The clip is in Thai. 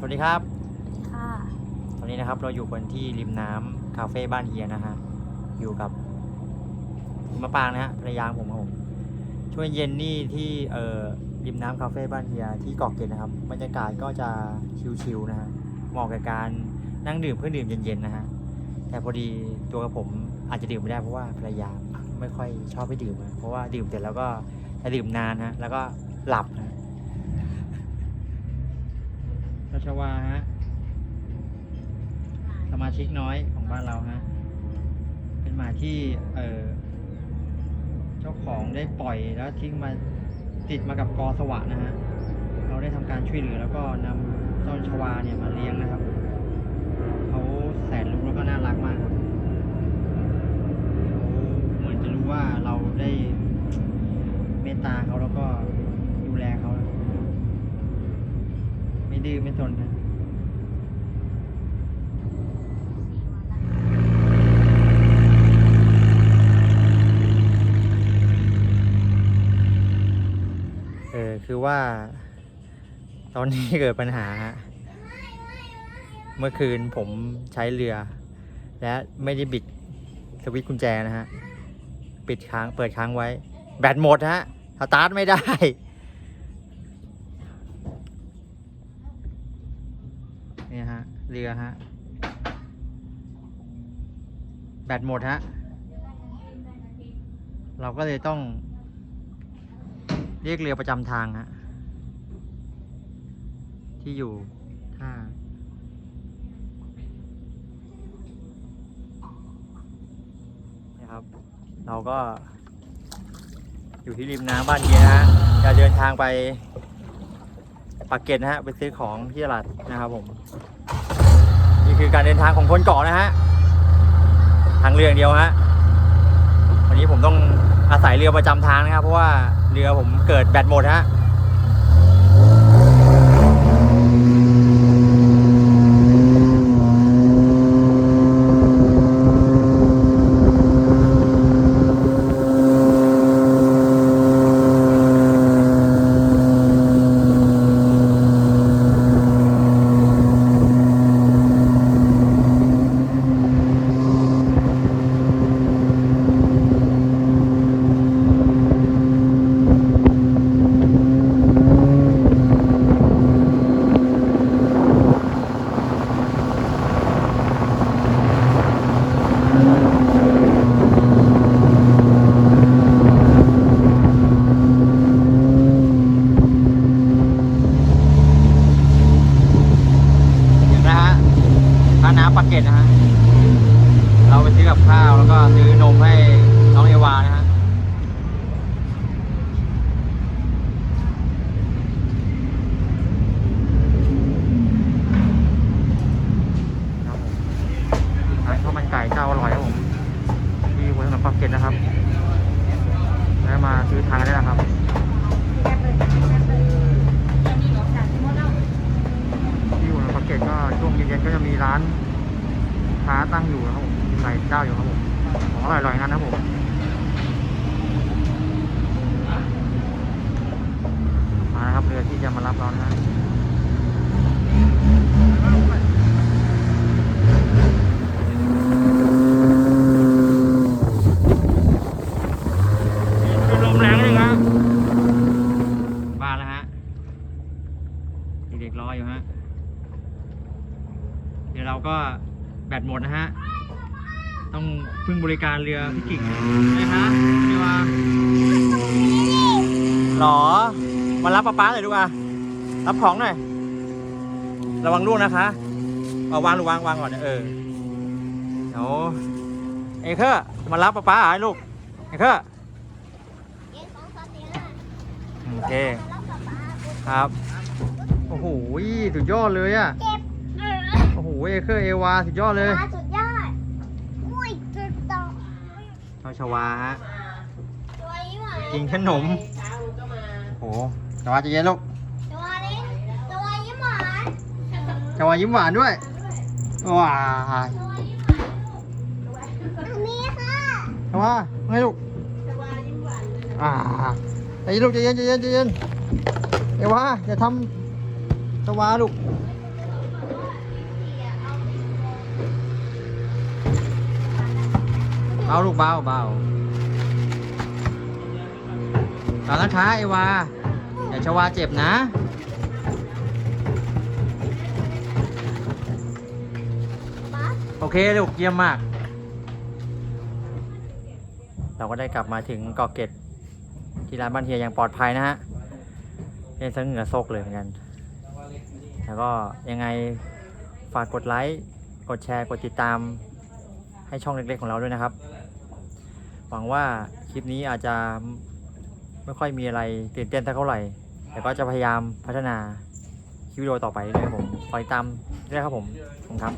สวัสดีครับ ค่ะ ตอนนี้นะครับเราอยู่กันที่ริมน้ำคาเฟ่บ้านเฮียนะฮะ อยู่กับคุณมะปรางนะฮะภรรยาของผมครับผมช่วงเย็นนี่ที่เอ่อริมน้ำคาเฟ่บ้านเฮียที่เกาะเกร็ดนะครับ บรรยากาศก็จะชิลๆนะฮะ เหมาะกับการนั่งดื่มเพื่อดื่มเย็นๆนะฮะ แต่พอดีตัวกับผมอาจจะดื่มไม่ได้เพราะว่าภรรยาไม่ค่อยชอบไปดื่มนะเพราะว่าดื่มเสร็จแล้วก็จะดื่มนานฮะแล้วก็หลับนะ ชวาฮะสมาชิกน้อยของบ้านเราฮะ เป็นหมาที่เออเจ้าของได้ปล่อยแล้วทิ้งมาติดมากับกอสวะนะฮะ เราได้ทำการช่วยเหลือแล้วก็นำเจ้าชวาเนี่ยมาเลี้ยงนะครับ เขาแสนรู้แล้วก็น่ารักมากครับเหมือนจะรู้ว่าเราได้เมตตาเขาแล้วก็ดูแลเขานะ ไม่ดื้อไม่สนนะเออคือว่า ตอนนี้เกิดปัญหาฮะเมื่อคืนผมใช้เรือ และไม่ได้บิดสวิตช์กุญแจนะฮะ ปิดค้างเปิดค้างไว้ แบตหมดฮะสตาร์ทไม่ได้ เรือฮะ แบตหมดฮะ เราก็เลยต้อง เรียกเรือประจำทางฮะ ที่อยู่ท่านะครับ เราก็ อยู่ที่ริมน้ำบ้านเฮียนะฮะ จะเดินทางไปปากเกร็ดนะฮะ ไปซื้อของที่ตลาดนะครับผม คือการเดินทางของคนเกาะนะฮะทางเรืออย่างเดียวฮะวันนี้ผมต้องอาศัยเรือประจำทางนะครับ เพราะว่าเรือผมเกิดแบตหมดฮะ ถึงนะฮะท่าน้ำปากเกร็ดนะฮะ เราไปซื้อกับข้าวแล้วก็ซื้อนมให้น้องเอวานะฮะครับผมร้านข้าวมันไก่เจ้าอร่อยครับผม ที่หัวถนนปากเกร็ดนะครับแล้วมาซื้อทานกันได้นะครับ ที่หัวถนนปากเกร็ดก็ช่วงเย็นๆก็จะมีร้าน ค้าตั้งอยู่นะครับผมมีหลายเจ้าอยู่ครับผมของอร่อยๆงั้นนะครับผมมานะครับเรือที่จะมารับเรานะฮะลมแรงเลยครับบ้านแล้วฮะเด็กๆรออยู่ฮะ เดี๋ยวเราก็ แบตหมดนะฮะ ต้องพึ่งบริการเรือพี่กิ่งนะฮะนี่ว่าหรอ มารับป้าป้าหน่อยดูอะรับของหน่อย ระวังล่วงนะคะ เอาวางลูกวางวางก่อนนะเออเดี๋ยวเอเคอร์มารับป้าป้าหายลูก เอเคอร์โอเค ครับ โอ้โหสุดยอดเลยอะ อ้โหเอเคอร์เอวาสุดยอดเลยสุดยอดอุ้ยจุดต่อเอาชวาฮะตัวนี้หวานกินขนมโอ้โหชวาใจะเย็นลูกตัวนี้ตัวนี้หวานชวายิ้มหวานด้วยว้ายอันนี้ค่ะชวาไงลูกอ่าใจเย็นลูกใจเย็นใจเย็นใจเย็นเอวาอย่าทำชวาลูก เบาลูกเบาเบาเอานะคะไอวาอย่าชวาเจ็บนะโอเคลูกเยี่ยมมาก เราก็ได้กลับมาถึงเกาะเกร็ดที่ร้านบ้านเฮียอย่างปลอดภัยนะฮะเล่นซะเหงื่อโซกเลยเหมือนกัน แล้วก็ยังไงฝากกดไลค์ กดแชร์ กดติดตามให้ช่องเล็กๆของเราด้วยนะครับ หวังว่าคลิปนี้อาจจะไม่ค่อยมีอะไรตื่นเต้นเท่าไหร่ แต่ก็จะพยายามพัฒนาคลิปวิดีโอต่อไปนะครับผมคอยตามเรื่อยครับผมขอบคุณครับ